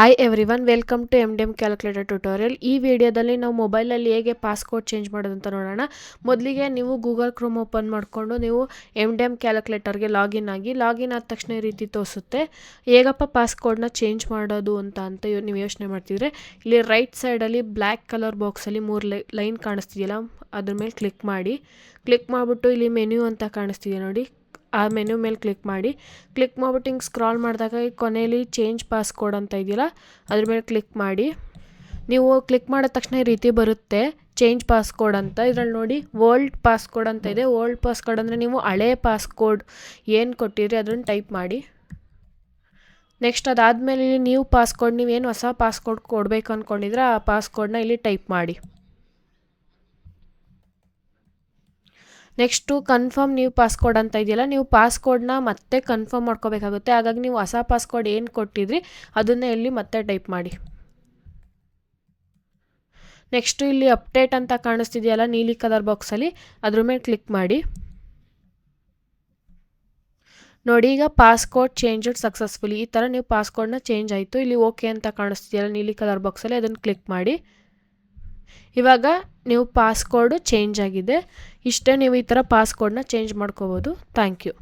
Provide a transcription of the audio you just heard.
Hi everyone welcome to M D M calculator tutorial ಈ ವಿಡಿಯೋದಲ್ಲಿ ನಾವು ಮೊಬೈಲಲ್ಲಿ ಹೇಗೆ ಪಾಸ್ಕೋಡ್ ಚೇಂಜ್ ಮಾಡೋದು ಅಂತ ನೋಡೋಣ. ಮೊದಲಿಗೆ ನೀವು ಗೂಗಲ್ ಕ್ರೋಮ್ ಓಪನ್ ಮಾಡಿಕೊಂಡು ನೀವು ಎಂ ಡಿ ಎಂ ಕ್ಯಾಲ್ಕುಲೇಟರ್ಗೆ ಲಾಗಿನ್ ಆಗಿ ಲಾಗಿನ್ ಆದ ತಕ್ಷಣ ಈ ರೀತಿ ತೋರಿಸುತ್ತೆ. ಹೇಗಪ್ಪ ಪಾಸ್ಕೋಡ್ನ ಚೇಂಜ್ ಮಾಡೋದು ಅಂತ ಅಂತ ನೀವು ಯೋಚನೆ ಮಾಡ್ತಿದ್ರೆ, ಇಲ್ಲಿ ರೈಟ್ ಸೈಡಲ್ಲಿ ಬ್ಲ್ಯಾಕ್ ಕಲರ್ ಬಾಕ್ಸಲ್ಲಿ ಮೂರು ಲೈನ್ ಕಾಣಿಸ್ತಿದೆಯಲ್ಲ, ಅದ್ರ ಮೇಲೆ ಕ್ಲಿಕ್ ಮಾಡಿ. ಕ್ಲಿಕ್ ಮಾಡಿಬಿಟ್ಟು ಇಲ್ಲಿ ಮೆನ್ಯೂ ಅಂತ ಕಾಣಿಸ್ತಿದೆ ನೋಡಿ. ಆ ಮೆನು ಮೇಲೆ ಕ್ಲಿಕ್ ಮಾಡಿ. ಕ್ಲಿಕ್ ಮಾಡ್ಬಿಟ್ಟು ಹಿಂಗೆ ಸ್ಕ್ರಾಲ್ ಮಾಡಿದಾಗ ಈ ಕೊನೆಯಲ್ಲಿ ಚೇಂಜ್ ಪಾಸ್ಕೋಡ್ ಅಂತ ಇದೆಯಲ್ಲ, ಅದ್ರ ಮೇಲೆ ಕ್ಲಿಕ್ ಮಾಡಿ. ನೀವು ಕ್ಲಿಕ್ ಮಾಡಿದ ತಕ್ಷಣ ಈ ರೀತಿ ಬರುತ್ತೆ. ಚೇಂಜ್ ಪಾಸ್ಕೋಡ್ ಅಂತ. ಇದರಲ್ಲಿ ನೋಡಿ ಓಲ್ಡ್ ಪಾಸ್ಕೋಡ್ ಅಂತ ಇದೆ. ಓಲ್ಡ್ ಪಾಸ್ಕೋಡ್ ಅಂದರೆ ನೀವು ಹಳೆ ಪಾಸ್ಕೋಡ್ ಏನು ಕೊಟ್ಟಿರಿ ಅದನ್ನು ಟೈಪ್ ಮಾಡಿ. ನೆಕ್ಸ್ಟ್ ಅದಾದಮೇಲೆ ಇಲ್ಲಿ ನೀವು ಪಾಸ್ಕೋಡ್ ನೀವೇನು ಹೊಸ ಪಾಸ್ಕೋಡ್ ಕೊಡಬೇಕು ಅಂದ್ಕೊಂಡಿದ್ರೆ ಆ ಪಾಸ್ಕೋಡ್ನ ಇಲ್ಲಿ ಟೈಪ್ ಮಾಡಿ. ನೆಕ್ಸ್ಟು ಕನ್ಫರ್ಮ್ ನೀವು ಪಾಸ್ಕೋಡ್ ಅಂತ ಇದೆಯಲ್ಲ, ನೀವು ಪಾಸ್ಕೋಡ್ನ ಮತ್ತೆ ಕನ್ಫರ್ಮ್ ಮಾಡ್ಕೋಬೇಕಾಗುತ್ತೆ. ಹಾಗಾಗಿ ನೀವು ಹೊಸ ಪಾಸ್ಕೋಡ್ ಏನು ಕೊಟ್ಟಿದ್ರಿ, ಅದನ್ನೇ ಇಲ್ಲಿ ಮತ್ತೆ ಟೈಪ್ ಮಾಡಿ. ನೆಕ್ಸ್ಟು ಇಲ್ಲಿ ಅಪ್ಡೇಟ್ ಅಂತ ಕಾಣಿಸ್ತಿದೆಯಲ್ಲ ನೀಲಿ ಕಲರ್ ಬಾಕ್ಸಲ್ಲಿ, ಅದ್ರ ಮೇಲೆ ಕ್ಲಿಕ್ ಮಾಡಿ. ನೋಡಿ, ಈಗ ಪಾಸ್ಕೋಡ್ ಚೇಂಜ್ಡ್ ಸಕ್ಸಸ್ಫುಲಿ ಈ ಥರ ನೀವು ಪಾಸ್ಕೋಡ್ನ ಚೇಂಜ್ ಆಯಿತು, ಇಲ್ಲಿ ಓಕೆ ಅಂತ ಕಾಣಿಸ್ತಿದೆಯಲ್ಲ ನೀಲಿ ಕಲರ್ ಬಾಕ್ಸಲ್ಲಿ, ಅದನ್ನು ಕ್ಲಿಕ್ ಮಾಡಿ. ಇವಾಗ ನೀವು ಪಾಸ್ಕೋಡು ಚೇಂಜ್ ಆಗಿದೆ. ಇಷ್ಟೇ ನೀವು ಈ ಥರ ಪಾಸ್ಕೋಡ್ನ ಚೇಂಜ್ ಮಾಡ್ಕೋಬೋದು. Thank you